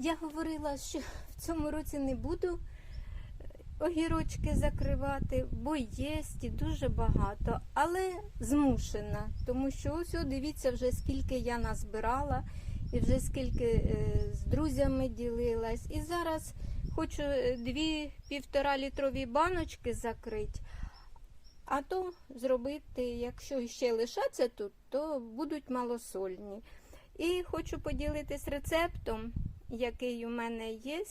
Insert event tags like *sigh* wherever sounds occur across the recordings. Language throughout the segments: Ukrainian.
Я говорила, що в цьому році не буду огірочки закривати, бо є і дуже багато, але змушена, тому що ось о, дивіться вже скільки я назбирала, і вже скільки е, з друзями ділилась. І зараз хочу е, дві півтора літрові баночки закрити. А то зробити, якщо ще лишаться тут, то будуть малосольні. І хочу поділитись рецептом, який у мене є.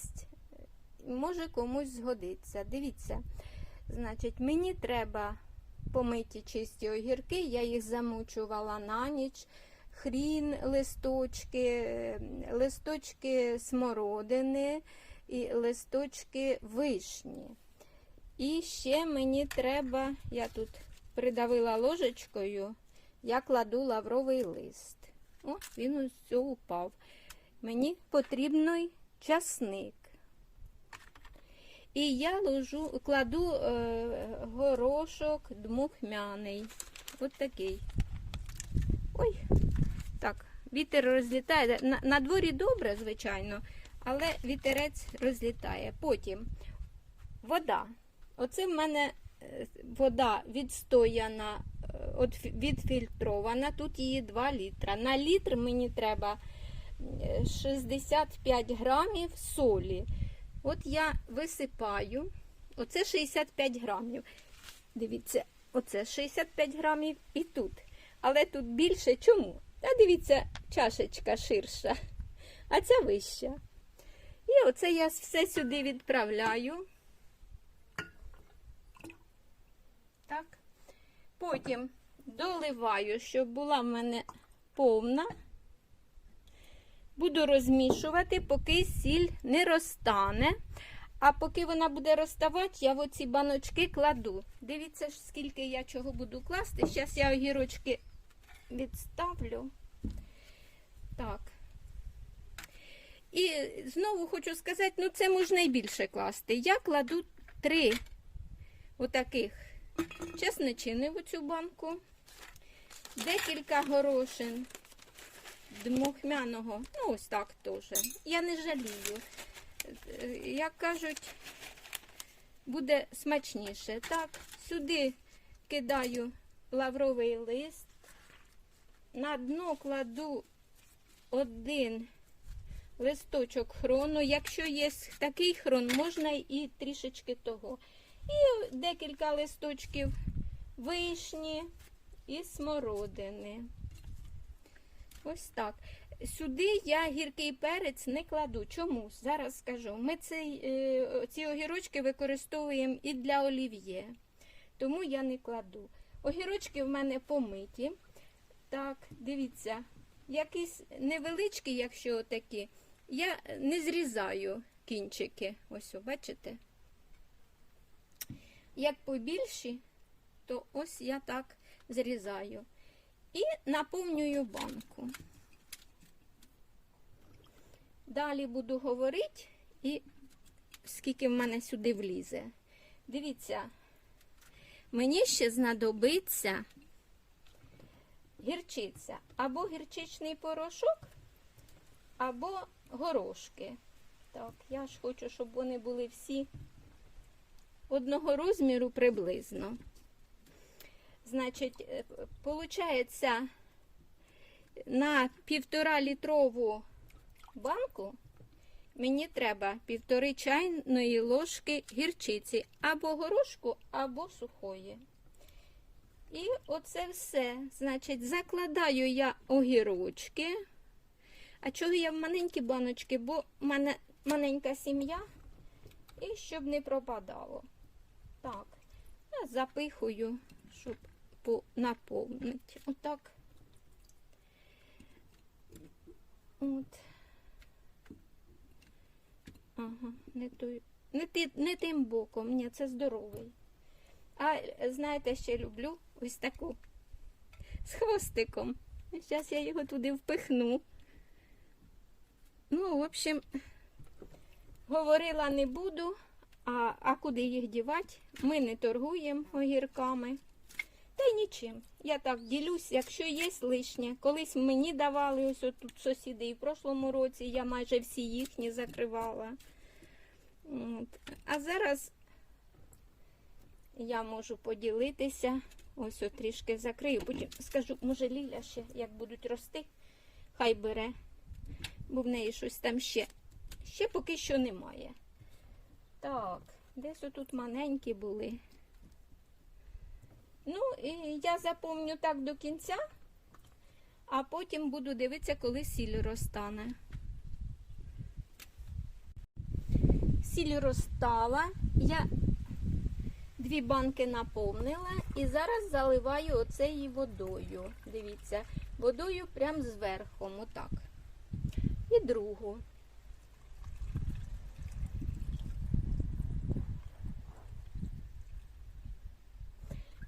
Може комусь згодиться. Дивіться, значить, мені треба помиті чисті огірки, я їх замучувала на ніч, хрін, листочки, листочки смородини і листочки вишні. І ще мені треба, я тут придавила ложечкою, я кладу лавровий лист. О, він ось все упав. Мені потрібний часник. І я ложу, кладу е, горошок дмухмяний. От такий. Ой, так, вітер розлітає. На, на дворі добре, звичайно, але вітерець розлітає. Потім вода. Оце в мене е, вода відстояна, е, відфільтрована. Тут її 2 літра. На літр мені треба 65 грамів солі. От я висипаю, оце 65 грамів. Дивіться, оце 65 грамів і тут. Але тут більше чому? Та дивіться, чашечка ширша, а ця вища. І оце я все сюди відправляю. Так. Потім доливаю, щоб була в мене повна. Буду розмішувати, поки сіль не розтане. А поки вона буде розставати, я в оці баночки кладу. Дивіться, скільки я чого буду класти. Зараз я огірочки відставлю. Так. І знову хочу сказати, ну це можна і більше класти. Я кладу три отаких чесничини в цю банку, декілька горошин дмухмяного, ну ось так теж. Я не жалію. Як кажуть, буде смачніше. Так, сюди кидаю лавровий лист, на дно кладу один листочок хрону. Якщо є такий хрон, можна і трішечки того. І декілька листочків вишні і смородини. Ось так. Сюди я гіркий перець не кладу. Чому? Зараз скажу. Ми цей, е, ці огірочки використовуємо і для олів'є, тому я не кладу. Огірочки в мене помиті. Так, дивіться, якісь невеличкі, якщо такі, я не зрізаю кінчики. Ось, бачите? Як побільші, то ось я так зрізаю. І наповнюю банку. Далі буду говорити, і скільки в мене сюди влізе. Дивіться, мені ще знадобиться гірчиця або гірчичний порошок, або горошки. Так, я ж хочу, щоб вони були всі одного розміру приблизно. Значить, виходить, на півтора літрову банку мені треба півтори чайної ложки гірчиці або горошку, або сухої. І оце все. Значить, закладаю я огірочки. А чого я в маленькі баночки, бо в мене маленька сім'я, і щоб не пропадало. Так, я запихую, щоб по- наповнити. Отак. От. Ага, не, той, не, не тим боком, ні, це здоровий. А знаєте, ще люблю ось таку з хвостиком. Зараз я його туди впихну. Ну, в общем, говорила не буду, а, а куди їх дівати? Ми не торгуємо огірками. Та й нічим. Я так ділюсь, якщо є лишнє. Колись мені давали ось тут сусіди, і в прошлому році я майже всі їхні закривала. От. А зараз я можу поділитися. Ось от трішки закрию. Потім скажу, може Ліля ще, як будуть рости, хай бере. Бо в неї щось там ще. Ще поки що немає. Так, десь отут маленькі були. Ну, я запомню так до кінця, а потім буду дивитися, коли сіль розтане. Сіль розтала, я дві банки наповнила і зараз заливаю оцею водою. Дивіться, водою прям зверху, отак. І другу.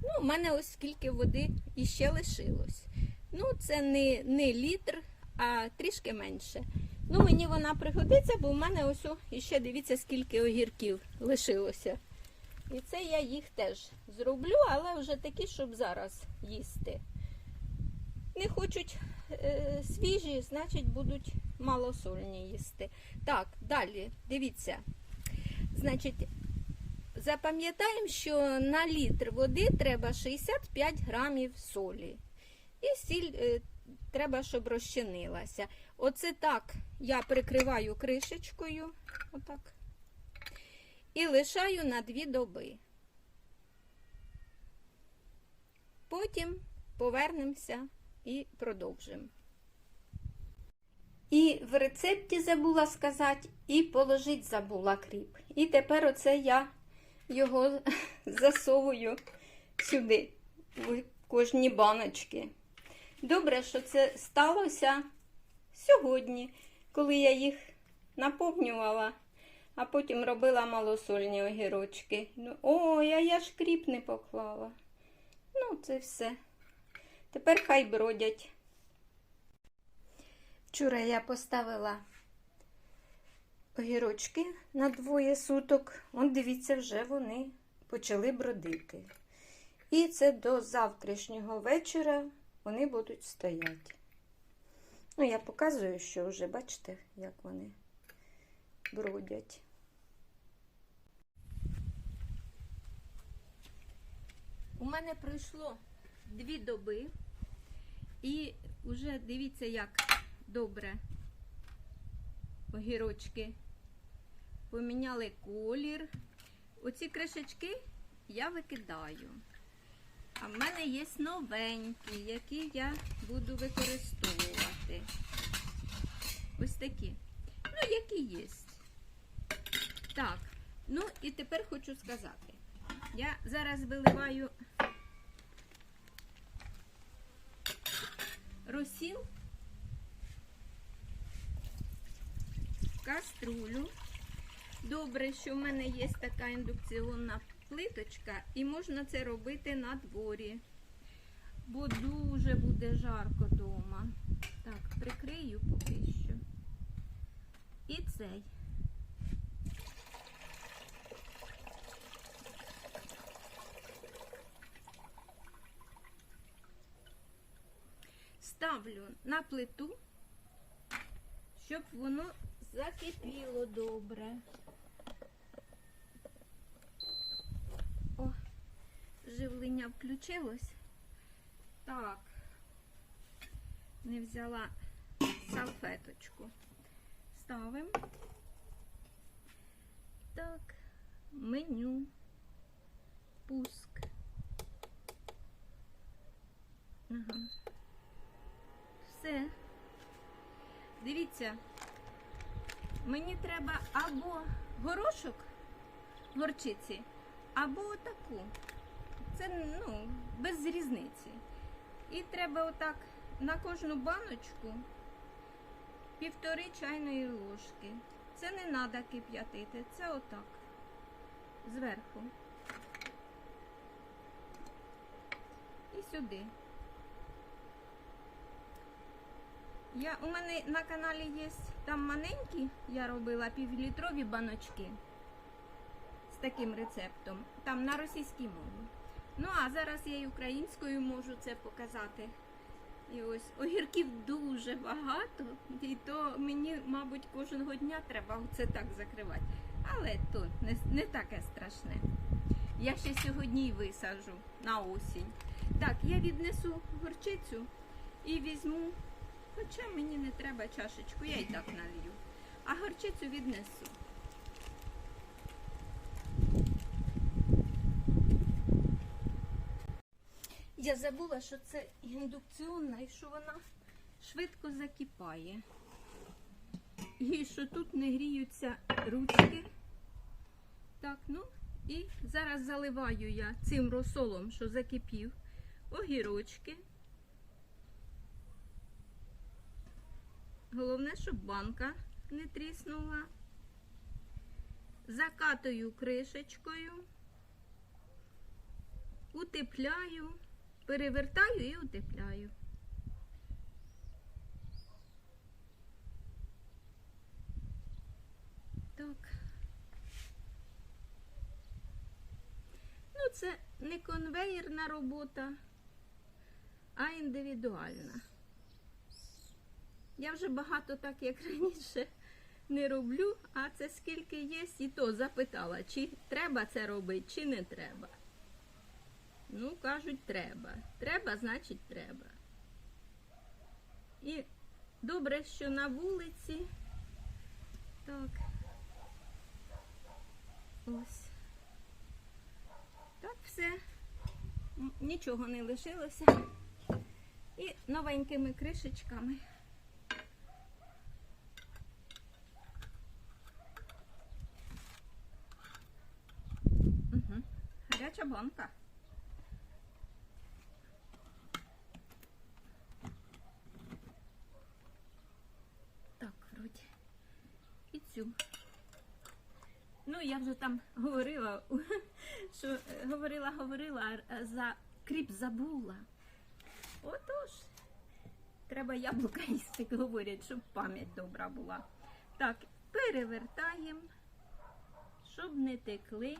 Ну, у мене ось скільки води іще лишилось. Ну, це не, не літр, а трішки менше. Ну, мені вона пригодиться, бо в мене ось іще дивіться, скільки огірків лишилося. І це я їх теж зроблю, але вже такі, щоб зараз їсти. Не хочуть е, свіжі, значить будуть малосольні їсти. Так, далі, дивіться. Значить, запам'ятаємо, що на літр води треба 65 грамів солі. І сіль е, треба, щоб розчинилася. Оце так я прикриваю кришечкою. Отак. І лишаю на дві доби. Потім повернемося і продовжимо. І в рецепті забула сказати, і положити забула кріп. І тепер оце я його *laughs* засовую сюди, в кожні баночки. Добре, що це сталося сьогодні, коли я їх наповнювала, а потім робила малосольні огірочки. Ну, Ой, я ж кріп не поклала. Ну, це все. Тепер хай бродять. Вчора я поставила огірочки на двоє суток. Он, дивіться, вже вони почали бродити. І це до завтрашнього вечора вони будуть стояти. Ну, я показую, що вже, бачите, як вони бродять. У мене пройшло дві доби, і вже дивіться, як добре огірочки поміняли колір. Оці кришечки я викидаю. А в мене є новенькі, які я буду використовувати. Ось такі. Ну, які є. Так, ну і тепер хочу сказати. Я зараз виливаю розсіл в каструлю. Добре, що в мене є така індукційна плиточка, і можна це робити на дворі, бо дуже буде жарко вдома. Так, прикрию поки що. І цей. Ставлю на плиту, щоб воно закипіло добре. О, живлення включилось. Так, не взяла салфеточку. Ставимо. Так, меню, пуск. Ага. Все. Дивіться, мені треба або горошок горчиці, або отаку. Це ну, без різниці. І треба отак на кожну баночку півтори чайної ложки. Це не треба кип'ятити, це отак. Зверху. І сюди. Я, у мене на каналі є там маленькі, я робила півлітрові баночки з таким рецептом, там на російській мові. Ну, а зараз я і українською можу це показати. І ось огірків дуже багато, і то мені, мабуть, кожного дня треба це так закривати. Але то не, не таке страшне. Я ще сьогодні й висаджу на осінь. Так, я віднесу горчицю і візьму, хоча мені не треба чашечку, я і так налью. А горчицю віднесу. Я забула, що це індукціонна і що вона швидко закипає. І що тут не гріються ручки. Так, ну і зараз заливаю я цим розсолом, що закипів, огірочки. Головне, щоб банка не тріснула. Закатую кришечкою, утепляю, перевертаю і утепляю. Так. Ну, це не конвейерна робота, а індивідуальна. Я вже багато так, як раніше, не роблю, а це скільки є, і то запитала, чи треба це робити, чи не треба. Ну, кажуть, треба. Треба, значить, треба. І добре, що на вулиці. Так. Ось. Так, все. Нічого не лишилося. І новенькими кришечками. Угу. Гаряча банка. Так, вроді. Цю. Ну, я вже там говорила, *laughs* що е, говорила, говорила, за кріп забула. Отож, треба яблука *laughs* їсти, говорять, щоб пам'ять добра була. Так, перевертаємо, щоб не текли.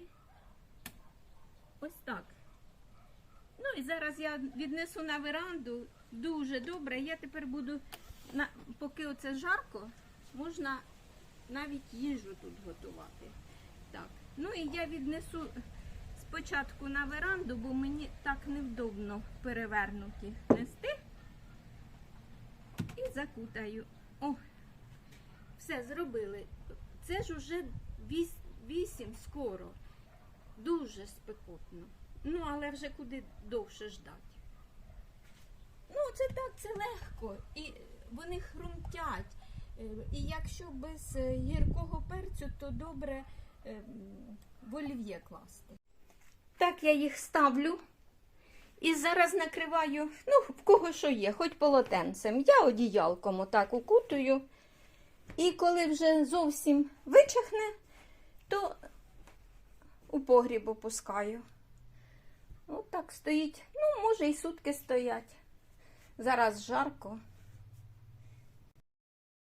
Ось так. Ну і зараз я віднесу на веранду. Дуже добре. Я тепер буду, поки оце жарко, можна навіть їжу тут готувати. Так. Ну і я віднесу спочатку на веранду, бо мені так невдобно перевернуті нести. І закутаю. О, все зробили. Це ж уже віс- вісім скоро. Дуже спекотно. Ну, але вже куди довше ждати. Ну, це так, це легко. І вони хрумтять. Е, І якщо без е, гіркого перцю, то добре е, в олів'є класти. Так я їх ставлю. І зараз накриваю, ну, в кого що є, хоч полотенцем. Я одіялком отак укутую. І коли вже зовсім вичахне, то у погріб опускаю. От так стоїть. Ну, може, і сутки стоять. Зараз жарко.